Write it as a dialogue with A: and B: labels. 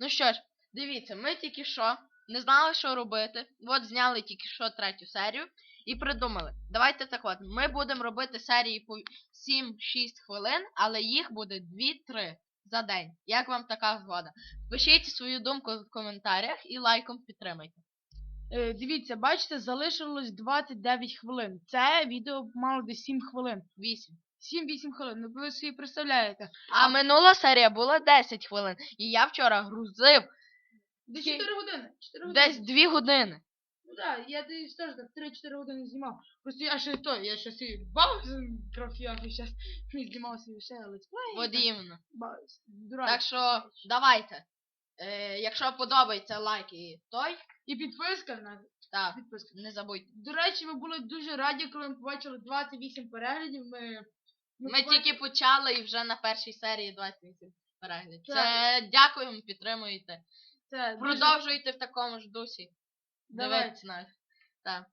A: Ну що ж, дивіться, ми тільки що не знали, що робити. От зняли тільки що третю серію і придумали. Давайте так от. Ми будемо робити серії по 7-6 хвилин, але їх буде 2-3 за день. Як вам така згода? Пишіть свою думку в коментарях і лайком підтримайте.
B: Е, дивіться, бачите, залишилось 29 хвилин. Це відео мало десь 7 хвилин.
A: 8.
B: 7-8 хвилин. Ну ви собі представляєте.
A: А минула серія була 10 хвилин. І я вчора грузив
B: Десь 4 години. 4 години.
A: десь 2 години.
B: Ну так, я десь теж так 3-4 години знімав. Просто я ще то, я ще собі бавився трохи, я зараз знімав собі ще летсплей.
A: От іменно. Так що давайте. Е, якщо подобається лайк і той,
B: І підписка на
A: так,
B: підписка.
A: не забудьте.
B: До речі, ми були дуже раді, коли ми побачили 28 переглядів. Ми,
A: Ми
B: побачили-
A: тільки почали і вже на першій серії 28 переглядів. Це дякуємо, підтримуєте.
B: це дуже-
A: Продовжуйте в такому ж дусі.
B: Давай.
A: Дивитися нас. Так.